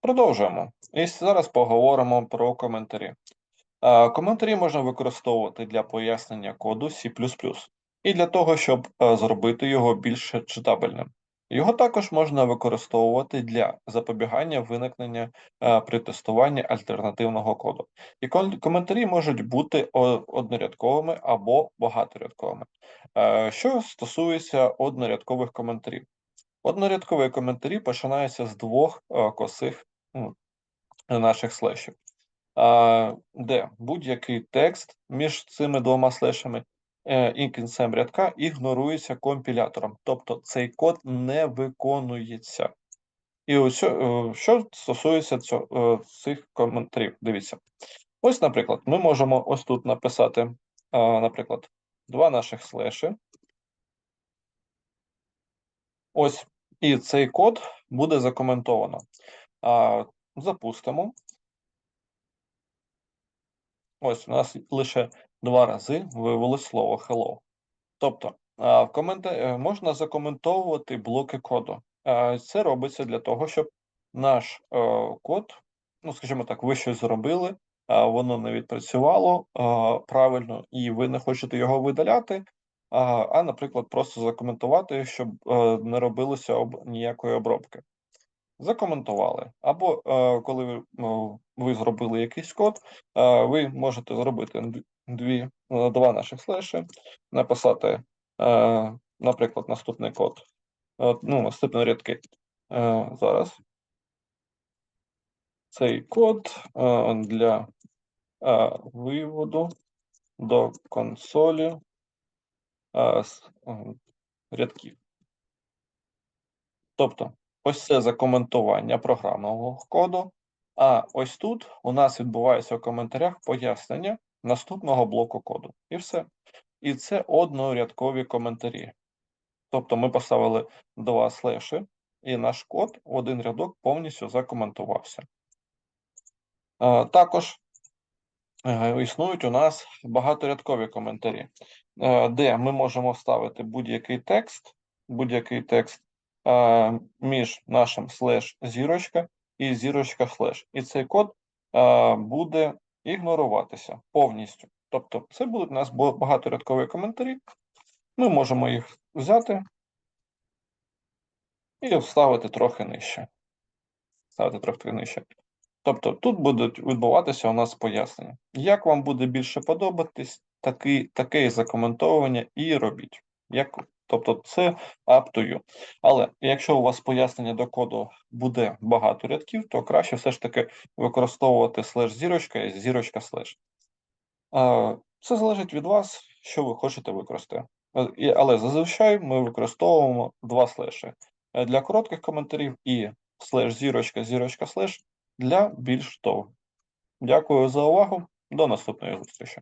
Продовжуємо. І зараз поговоримо про коментарі. Коментарі можна використовувати для пояснення коду C++ і для того, щоб е, зробити його більш читабельним. Його також можна використовувати для запобігання виникнення е, при тестуванні альтернативного коду. І коментарі можуть бути однорядковими або багаторядковими. Е, Що стосується однорядкових коментарів, Однорядкові коментарі починаються з двох е, косих наших слешів, де будь-який текст між цими двома слешами е, і кінцем рядка ігнорується компілятором, тобто цей код не виконується. І ось е, що стосується цих коментарів, дивіться. Ось, наприклад, ми можемо ось тут написати, наприклад, два наших слеші. Ось, і цей код буде закоментовано. А, запустимо. Ось у нас лише два рази виявилось слово hello. Тобто, а, в комента... е, можна закоментовувати блоки коду. А, Це робиться для того, щоб наш е, код, ну, скажімо так, ви щось зробили, а воно не відпрацювало а, правильно, і ви не хочете його видаляти. А, наприклад, просто закоментувати, щоб е, не робилося об... ніякої обробки закоментували. Або е, коли ви, ну, ви зробили якийсь код, е, ви можете зробити дві, два наших слеші, написати, наприклад, наступний код, ну, наступні рядки. Зараз. Цей код для виводу до консолі рядків. Тобто, ось це закоментування програмного коду. А ось тут у нас відбувається в коментарях пояснення наступного блоку коду. І все. І це однорядкові коментарі. Тобто ми поставили два слеші, і наш код в один рядок повністю закоментувався. Також існують у нас багаторядкові коментарі, е, де ми можемо вставити будь-який текст, будь-який текст е, між нашим слеш зірочка і зірочка слеш. І цей код е, буде ігноруватися повністю. Тобто, це будуть у нас багаторядкові коментарі. Ми можемо їх взяти і вставити трохи нижче. Ставити трохи нижче. Тобто тут будуть відбуватися у нас пояснення. Як вам буде більше подобатись, такий, таке закоментовування і робіть. Як, тобто це up to you. Але якщо у вас пояснення до коду буде багато рядків, то краще все ж таки використовувати слеш зірочка і зірочка слеш. Це залежить від вас, що ви хочете використати. Е, Але зазвичай ми використовуємо два слеші Е, для коротких коментарів і слеш зірочка, зірочка слеш для більш того. Дякую за увагу. До наступної зустрічі.